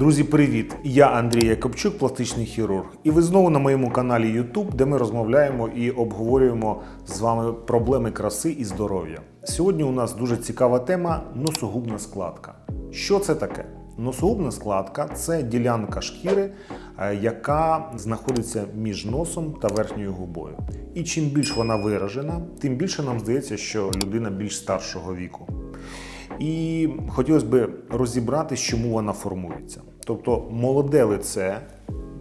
Друзі, привіт! Я Андрій Якобчук, пластичний хірург. І ви знову на моєму каналі YouTube, де ми розмовляємо і обговорюємо з вами проблеми краси і здоров'я. Сьогодні у нас дуже цікава тема носогубна складка. Що це таке? Носогубна складка це ділянка шкіри, е, яка знаходиться між носом та верхньою губою. І чим більш вона виражена, тим більше нам здається, що людина більш старшого віку. І хотілося б розібрати, чому вона формується. Тобто, молоде лице,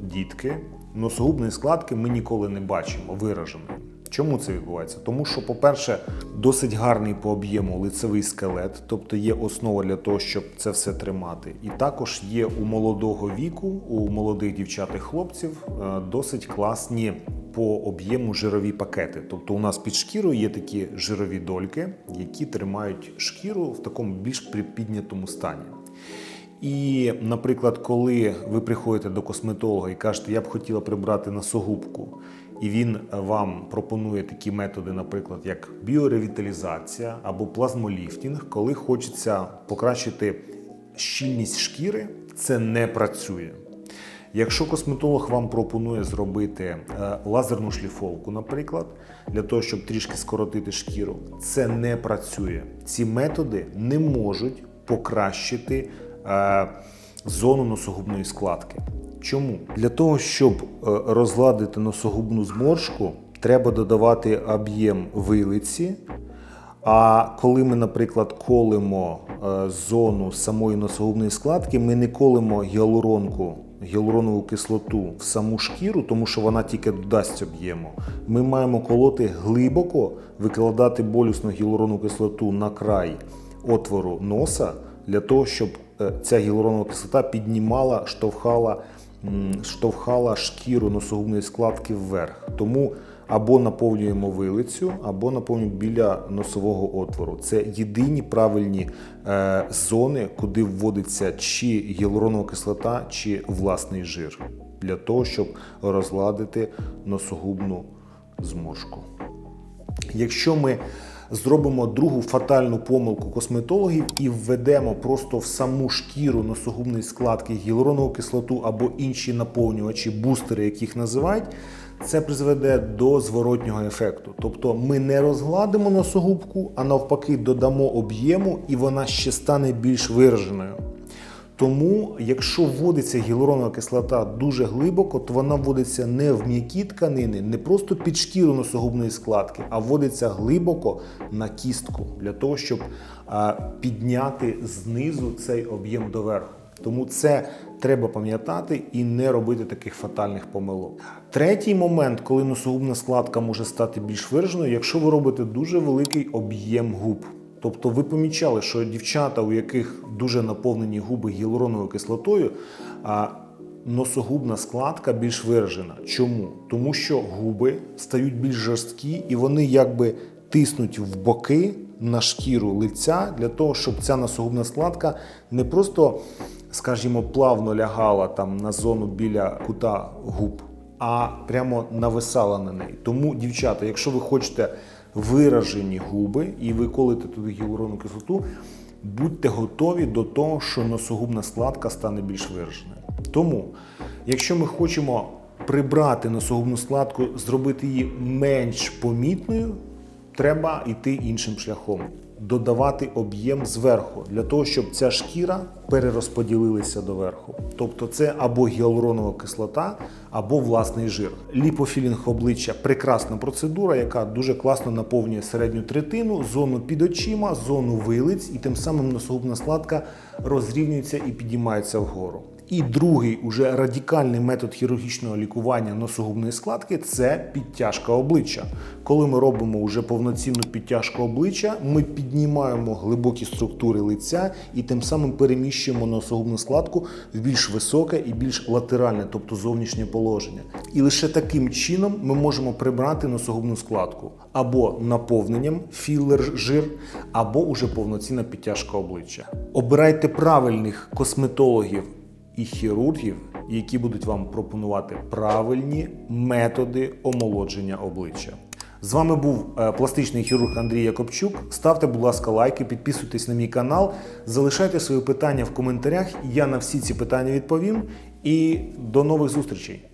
дітки, носогубної складки ми ніколи не бачимо вираженої. Чому це відбувається? Тому що, по-перше, досить гарний по об'єму лицевий скелет, тобто є основа для того, щоб це все тримати. І також є у молодого віку, у молодих дівчат і хлопців е, досить класні по об'єму жирові пакети. Тобто у нас під шкірою є такі жирові дольки, які тримають шкіру в такому більш припіднятому стані. І, наприклад, коли ви приходите до косметолога і кажете, я б хотіла прибрати носогубку, і він вам пропонує такі методи, наприклад, як біоревіталізація або плазмоліфтінг, коли хочеться покращити щільність шкіри, це не працює. Якщо косметолог вам пропонує зробити е, лазерну шліфовку, наприклад, для того, щоб трішки скоротити шкіру, це не працює. Ці методи не можуть покращити е, зону носогубної складки. Чому? Для того, щоб е, розладити носогубну зморшку, треба додавати об'єм вилиці. А коли ми, наприклад, колимо зону самої носогубної складки, ми не колимо гіалуронку, гіалуронову кислоту в саму шкіру, тому що вона тільки додасть об'єму. Ми маємо колоти глибоко, викладати болюсну гіалуронову кислоту на край отвору носа для того, щоб е, ця гіалуронова кислота піднімала, штовхала, штовхала шкіру носогубної складки вверх. Тому або наповнюємо вилицю, або наповнюємо біля носового отвору. Це єдині правильні е, зони, куди вводиться чи гіалуронова кислота, чи власний жир, для того, щоб розладити носогубну зморшку. Якщо ми зробимо другу фатальну помилку косметологів і введемо просто в саму шкіру носогубної складки гіалуронову кислоту або інші наповнювачі, бустери, яких називають, це призведе до зворотнього ефекту. Тобто ми не розгладимо носогубку, а навпаки додамо об'єму, і вона ще стане більш вираженою. Тому, якщо вводиться гіалуронова кислота дуже глибоко, то вона вводиться не в м'які тканини, не просто під шкіру носогубної складки, а вводиться глибоко на кістку для того, щоб підняти знизу цей об'єм доверху. Тому це треба пам'ятати і не робити таких фатальних помилок. Третій момент, коли носогубна складка може стати більш вираженою, якщо ви робите дуже великий об'єм губ. Тобто ви помічали, що дівчата, у яких дуже наповнені губи гіалуроновою кислотою, носогубна складка більш виражена. Чому? Тому що губи стають більш жорсткі і вони якби тиснуть в боки на шкіру лиця для того, щоб ця носогубна складка не просто, скажімо, плавно лягала там на зону біля кута губ, а прямо нависала на неї. Тому, дівчата, якщо ви хочете виражені губи і ви колите туди гіалурону кислоту, будьте готові до того, що носогубна складка стане більш вираженою. Тому, якщо ми хочемо прибрати носогубну складку, зробити її менш помітною, треба йти іншим шляхом. Додавати об'єм зверху для того, щоб ця шкіра перерозподілилася доверху. Тобто це або гіалуронова кислота, або власний жир. Ліпофілінг обличчя прекрасна процедура, яка дуже класно наповнює середню третину, зону під очима, зону вилиць, і тим самим носогубна складка розрівнюється і підіймається вгору. І другий уже радикальний метод хірургічного лікування носогубної складки це підтяжка обличчя. Коли ми робимо вже повноцінну підтяжку обличчя, ми піднімаємо глибокі структури лиця і тим самим переміщуємо носогубну складку в більш високе і більш латеральне, тобто зовнішнє положення. І лише таким чином ми можемо прибрати носогубну складку або наповненням філер жир, або уже повноцінна підтяжка обличчя. Обирайте правильних косметологів і хірургів, які будуть вам пропонувати правильні методи омолодження обличчя. З вами був е, пластичний хірург Андрій Якобчук. Ставте, будь ласка, лайки, підписуйтесь на мій канал, залишайте свої питання в коментарях. Я на всі ці питання відповім. І до нових зустрічей!